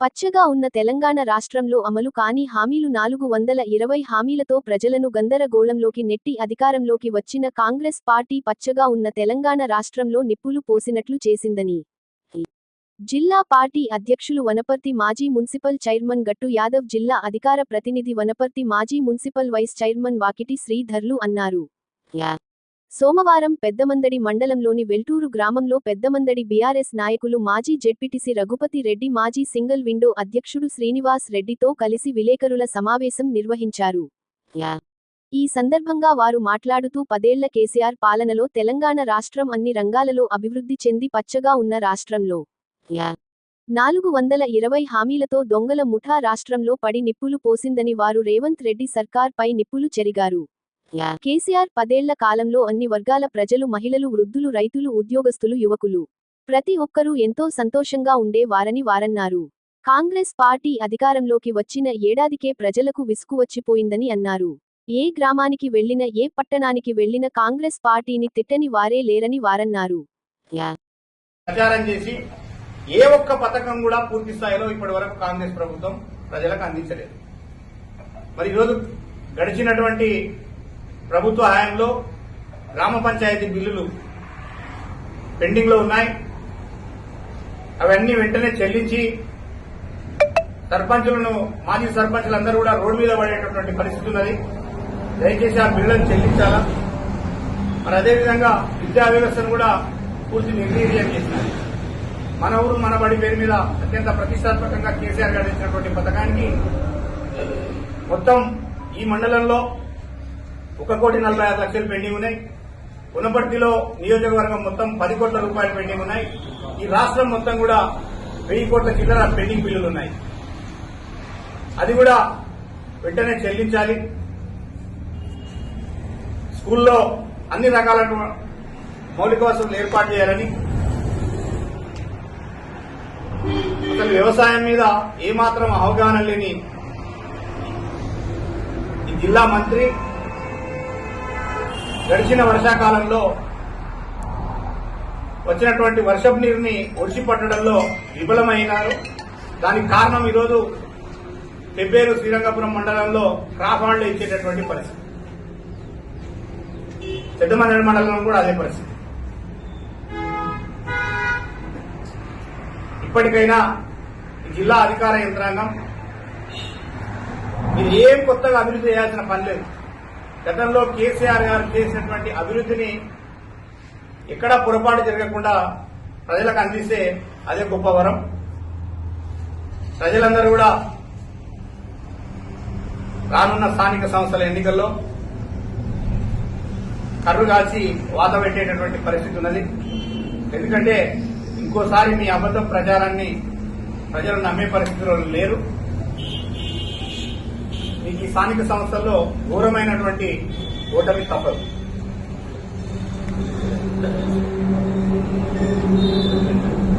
పచ్చగా ఉన్న తెలంగాణ రాష్ట్రంలో అమలు కాని హామీలు నాలుగు వందల ఇరవై హామీలతో ప్రజలను గందరగోళంలోకి నెట్టి అధికారంలోకి వచ్చిన కాంగ్రెస్ పార్టీ పచ్చగా ఉన్న తెలంగాణ రాష్ట్రంలో నిప్పులు పోసినట్లు చేసిందని. జిల్లా పార్టీ అధ్యక్షులు వనపర్తి మాజీ మున్సిపల్ చైర్మన్ గట్టు యాదవ్ జిల్లా అధికార ప్రతినిధి వనపర్తి మాజీ మున్సిపల్ వైస్ చైర్మన్ వాకిటి శ్రీధర్లు అన్నారు. సోమవారం పెద్దమందడి మండలంలోని వెల్టూరు గ్రామంలో పెద్దమందడి బీఆర్ఎస్ నాయకులు మాజీ జెడ్పీటీసీ రఘుపతి రెడ్డి మాజీ సింగిల్ విండో అధ్యక్షుడు శ్రీనివాస్ రెడ్డితో కలిసి విలేకరుల సమావేశం నిర్వహించారు. ఈ సందర్భంగా వారు మాట్లాడుతూ పదేళ్ళ కేసీఆర్ పాలనలో తెలంగాణ రాష్ట్రం అన్ని రంగాలలో అభివృద్ధి చెంది పచ్చగా ఉన్న రాష్ట్రంలో. నాలుగు వందల ఇరవై హామీలతో దొంగల ముఠా రాష్ట్రంలో పడి నిప్పులు పోసిందని వారు రేవంత్ రెడ్డి సర్కార్ పై నిప్పులు చెరిగారు. కేసీఆర్ పదేళ్ళ కాలంలో అన్ని వర్గాల ప్రజలు మహిళలు వృద్ధులు రైతులు ఉద్యోగస్తులు యువకులు. ప్రతి ఒక్కరూ ఎంతో సంతోషంగా ఉండే వారని వారన్నారు. కాంగ్రెస్ పార్టీ అధికారంలోకి వచ్చిన ఏడాదికే ప్రజలకు విసుగు వచ్చిపోయిందని అన్నారు. ఏ గ్రామానికి వెళ్ళిన ఏ పట్టణానికి వెళ్ళిన కాంగ్రెస్ పార్టీని తిట్టని వారే లేరని వారన్నారు. ప్రచారం చేసి ఏ ఒక్క పథకం కూడా పూర్తి స్థాయిలో ఇప్పటి వరకు కాంగ్రెస్ ప్రభుత్వం ప్రజలకు అందించలేదు. మరి ఈరోజు గడిచినటువంటి ప్రభుత్వ హయాంలో గ్రామ పంచాయతీ బిల్లులు పెండింగ్లో ఉన్నాయి. అవన్నీ వెంటనే చెల్లించి సర్పంచులను మాజీ సర్పంచులందరూ కూడా రోడ్డు మీద పడేటటువంటి పరిస్థితి ఉన్నది. దయచేసి ఆ బిల్లులను చెల్లించాలా? మరి అదేవిధంగా విద్యా వ్యవస్థను కూడా పూర్తి నిర్వీర్యం చేసినది మన ఊరు మన బడి పేరు మీద అత్యంత ప్రతిష్టాత్మకంగా కేసీఆర్ గారు ఇచ్చినటువంటి పథకానికి మొత్తం ఈ మండలంలో ఒక కోటి నలభై ఆరు లక్షలు పెండింగ్ ఉన్నాయి. పునపర్తిలో నియోజకవర్గం మొత్తం పది కోట్ల రూపాయలు పెండింగ్ ఉన్నాయి. ఈ రాష్ట్రం మొత్తం కూడా వెయ్యి కోట్ల చిల్లర పెండింగ్ బిల్లులు ఉన్నాయి. అది కూడా వెంటనే చెల్లించాలి. స్కూల్లో అన్ని రకాల మౌలిక వసతులు ఏర్పాటు చేయాలని. అసలు వ్యవసాయం మీద ఏమాత్రం అవగాహన లేని ఈ జిల్లా మంత్రి గడిచిన వర్షాకాలంలో వచ్చినటువంటి వర్షపు నీరుని ఒడిసి పట్టడంలో విఫలమైనారు. దానికి కారణం ఈరోజు పెబ్బేరు శ్రీరంగపురం మండలంలో క్రాప్ ఇచ్చేటటువంటి పరిస్థితి. చెడ్డమండలి మండలంలో కూడా అదే పరిస్థితి. ఇప్పటికైనా జిల్లా అధికార యంత్రాంగం ఇది ఏం కొత్తగా అభివృద్ధి చేయాల్సిన పని లేదు. గతంలో కేసీఆర్ గారు చేసినటువంటి అభివృద్ధిని ఎక్కడా పొరపాటు జరగకుండా ప్రజలకు అందిస్తే అదే గొప్ప వరం. ప్రజలందరూ కూడా రానున్న స్థానిక సంస్థల ఎన్నికల్లో కర్రు కాల్చి వాత పెట్టేటటువంటి పరిస్థితి ఉన్నది. ఎందుకంటే ఇంకోసారి మీ అబద్ధ ప్రచారాన్ని ప్రజలు నమ్మే పరిస్థితిలో లేరు. ఈ స్థానిక సంస్థల్లో ఘోరమైనటువంటి ఓటమి తప్పదు.